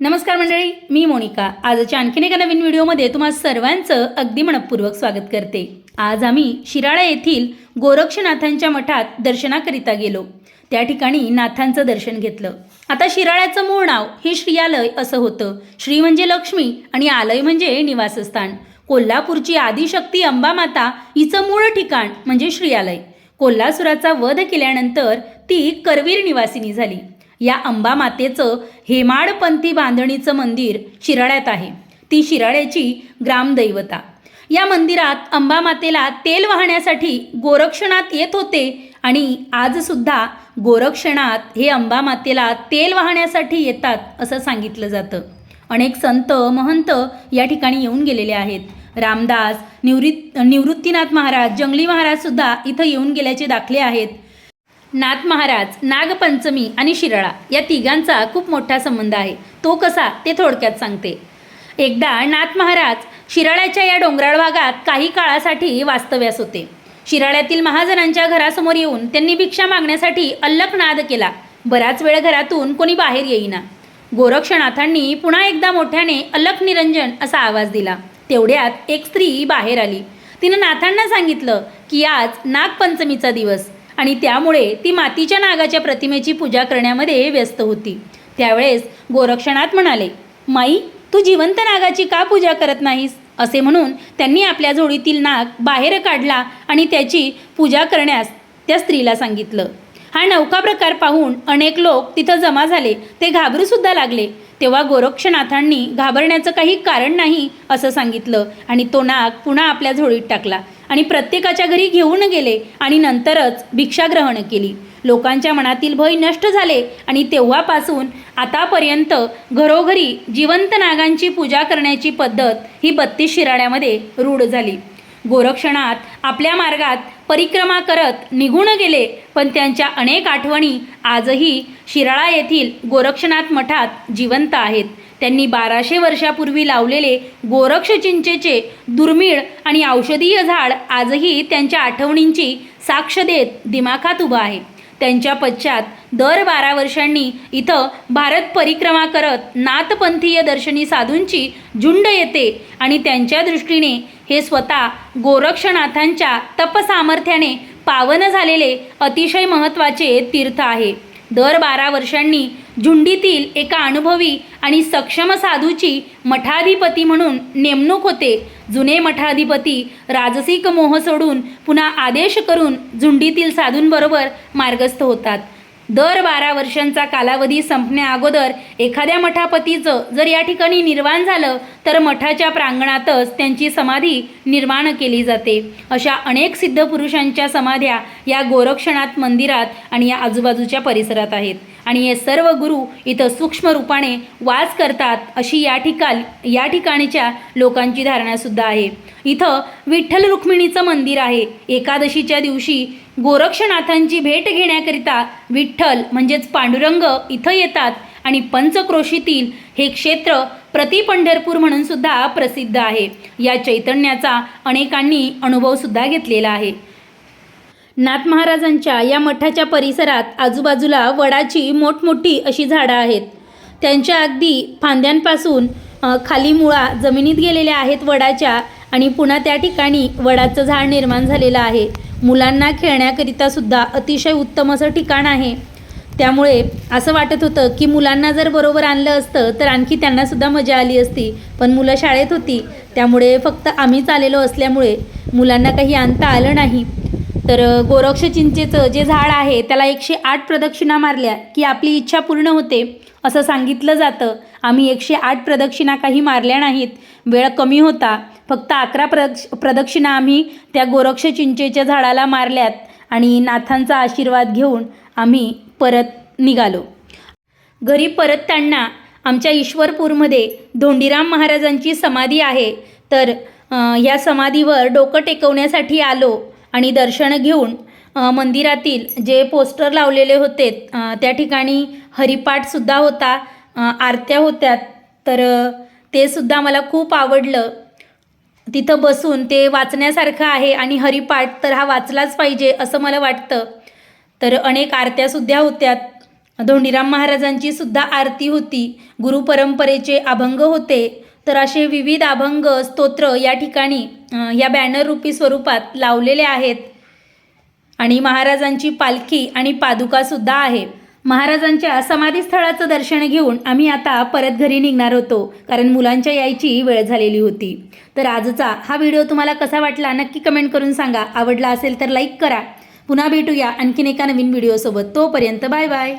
नमस्कार मंडळी मी मोनिका. आजच्या आणखीन एका नवीन व्हिडिओमध्ये तुम्हा सर्वांचं अगदी मनपूर्वक स्वागत करते. आज आम्ही शिराळा येथील गोरक्षनाथांच्या मठात दर्शनाकरिता गेलो. त्या ठिकाणी नाथांचं दर्शन घेतलं. आता शिराळ्याचं मूळ नाव हे श्रीयालय असं होतं. श्री म्हणजे लक्ष्मी आणि आलय म्हणजे निवासस्थान. कोल्हापूरची आदिशक्ती अंबामाता हिचं मूळ ठिकाण म्हणजे श्रीयालय. कोल्हासुराचा वध केल्यानंतर ती करवीर निवासिनी झाली. या अंबा मातेचं हेमाडपंथी बांधणीचं मंदिर शिराळ्यात आहे. ती शिराळ्याची ग्रामदैवता. या मंदिरात अंबा मातेला तेल वाहण्यासाठी गोरक्षणात येत होते आणि आजसुद्धा गोरक्षणात हे अंबा मातेला तेल वाहण्यासाठी येतात असं सांगितलं जातं. अनेक संत महंत या ठिकाणी येऊन गेलेले आहेत. रामदास निवृत्त निवृत्तीनाथ महाराज जंगली महाराजसुद्धा इथं येऊन गेल्याचे दाखले आहेत. नाथ महाराज नागपंचमी आणि शिराळा या तिघांचा खूप मोठा संबंध आहे. तो कसा ते थोडक्यात सांगते. एकदा नाथ महाराज शिराळ्याच्या या डोंगराळ भागात काही काळासाठी वास्तव्यास होते. शिराळ्यातील महाजनांच्या घरासमोर येऊन त्यांनी भिक्षा मागण्यासाठी अल्लक नाद केला. बराच वेळ घरातून कोणी बाहेर येईना. गोरक्षनाथांनी पुन्हा एकदा मोठ्याने अल्लख निरंजन असा आवाज दिला. तेवढ्यात एक स्त्री बाहेर आली. तिनं नाथांना सांगितलं की आज नागपंचमीचा दिवस. आणि त्यामुळे ती मातीच्या नागाच्या प्रतिमेची पूजा करण्यामध्ये व्यस्त होती. त्यावेळेस गोरक्षनाथ म्हणाले माई तू जिवंत नागाची का पूजा करत नाहीस? असे म्हणून त्यांनी आपल्या जोडीतील नाग बाहेर काढला आणि त्याची पूजा करण्यास त्या स्त्रीला सांगितलं. हा नौका प्रकार पाहून अनेक लोक तिथं जमा झाले ते घाबरूसुद्धा लागले. तेव्हा गोरक्षनाथांनी घाबरण्याचं काही कारण नाही असं सांगितलं आणि तो नाग पुन्हा आपल्या झोळीत टाकला. आणि प्रत्येकाच्या घरी घेऊन गेले आणि नंतरच भिक्षा ग्रहण केली. लोकांच्या मनातील भय नष्ट झाले आणि तेव्हापासून आतापर्यंत घरोघरी जिवंत नागांची पूजा करण्याची पद्धत ही बत्तीस शिराळ्यामध्ये रूढ झाली. गोरक्षणात आपल्या मार्गात परिक्रमा करत निघून गेले पण त्यांच्या अनेक आठवणी आजही शिराळा येथील गोरक्षनाथ मठात जिवंत आहेत. त्यांनी बाराशे वर्षापूर्वी लावलेले गोरक्ष चिंचेचे दुर्मिळ आणि औषधीय झाड आजही त्यांच्या आठवणींची साक्ष देत दिमाखात उभं आहे. त्यांच्या पश्चात दर बारा वर्षांनी इथं भारत परिक्रमा करत नाथपंथीय दर्शनी साधूंची झुंड येते आणि त्यांच्या दृष्टीने हे स्वतः गोरक्षनाथांच्या तपसामर्थ्याने पावन झालेले अतिशय महत्त्वाचे तीर्थ आहे. दर बारा वर्षांनी झुंडीतील एका अनुभवी आणि सक्षम साधूची मठाधिपती म्हणून नेमणूक होते. जुने मठाधिपती राजसिक मोह सोडून पुन्हा आदेश करून झुंडीतील साधूंबरोबर मार्गस्थ होतात. दर बारा वर्षांचा कालावधी संपण्याअगोदर एखाद्या मठापतीचं जर या ठिकाणी निर्माण झालं तर मठाच्या प्रांगणातच त्यांची समाधी निर्माण केली जाते. अशा अनेक सिद्ध पुरुषांच्या समाध्या या गोरक्षनाथ मंदिरात आणि या आजूबाजूच्या परिसरात आहेत. आणि हे सर्व गुरु इथं सूक्ष्म रूपाने वास करतात अशी या ठिकाण या ठिकाणच्या लोकांची धारणासुद्धा आहे. इथं विठ्ठल रुक्मिणीचं मंदिर आहे. एकादशीच्या दिवशी गोरक्षनाथांची भेट घेण्याकरिता विठ्ठल म्हणजेच पांडुरंग इथं येतात आणि पंचक्रोशीतील हे क्षेत्र प्रति पंढरपूर म्हणून सुद्धा प्रसिद्ध आहे. या चैतन्याचा अनेकांनी अनुभवसुद्धा घेतलेला आहे. नाथ महाराजांच्या या मठाच्या परिसरात आजूबाजूला वडाची मोठमोठी अशी झाडं आहेत. त्यांच्या अगदी फांद्यांपासून खाली मुळा जमिनीत गेलेल्या आहेत वडाच्या आणि पुन्हा त्या ठिकाणी वडाचं झाड निर्माण झालेलं आहे. मुलांना खेळण्याकरिता सुद्धा अतिशय उत्तम असं ठिकाण आहे. त्यामुळे असं वाटत होतं की मुलांना जर बरोबर आणलं असतं तर आणखी त्यांनासुद्धा मजा आली असती. पण मुलं शाळेत होती त्यामुळे फक्त आम्हीच आलेलो असल्यामुळे मुलांना काही आणता आलं नाही. तर गोरक्ष चिंचेचं जे झाड आहे त्याला एकशे आठ प्रदक्षिणा मारल्या की आपली इच्छा पूर्ण होते असं सांगितलं जातं. आम्ही एकशे आठ प्रदक्षिणा काही मारल्या नाहीत. वेळ कमी होता. फक्त अकरा प्रदक्ष प्रदक्षिणा आम्ही त्या गोरक्ष चिंचेच्या झाडाला मारल्यात आणि नाथांचा आशीर्वाद घेऊन आम्ही परत निघालो. घरी परतताना आमच्या ईश्वरपूरमध्ये धोंडीराम महाराजांची समाधी आहे. तर ह्या समाधीवर डोकं टेकवण्यासाठी आलो. आणि दर्शन घेऊन मंदिरातील जे पोस्टर लावलेले होते त्या ठिकाणी हरिपाठसुद्धा होता आरत्या होत्या. तर ते सुद्धा मला खूप आवडलं. तिथं बसून ते वाचण्यासारखं आहे आणि हरिपाठ तर हा वाचलाच पाहिजे असं मला वाटतं. तर अनेक आरत्यासुद्धा होत्या. धोंडीराम महाराजांची सुद्धा आरती होती. गुरुपरंपरेचे अभंग होते. तर असे विविध अभंग स्तोत्र या ठिकाणी या बॅनर रूपी स्वरूपात लावलेले आहेत. आणि महाराजांची पालखी आणि पादुकासुद्धा आहे. महाराजांच्या समाधीस्थळाचं दर्शन घेऊन आम्ही आता परत घरी निघणार होतो कारण मुलांच्या यायची वेळ झालेली होती. तर आजचा हा व्हिडिओ तुम्हाला कसा वाटला नक्की कमेंट करून सांगा. आवडला असेल तर लाईक करा. पुन्हा भेटूया आणखीन एका नवीन व्हिडिओसोबत तोपर्यंत बाय बाय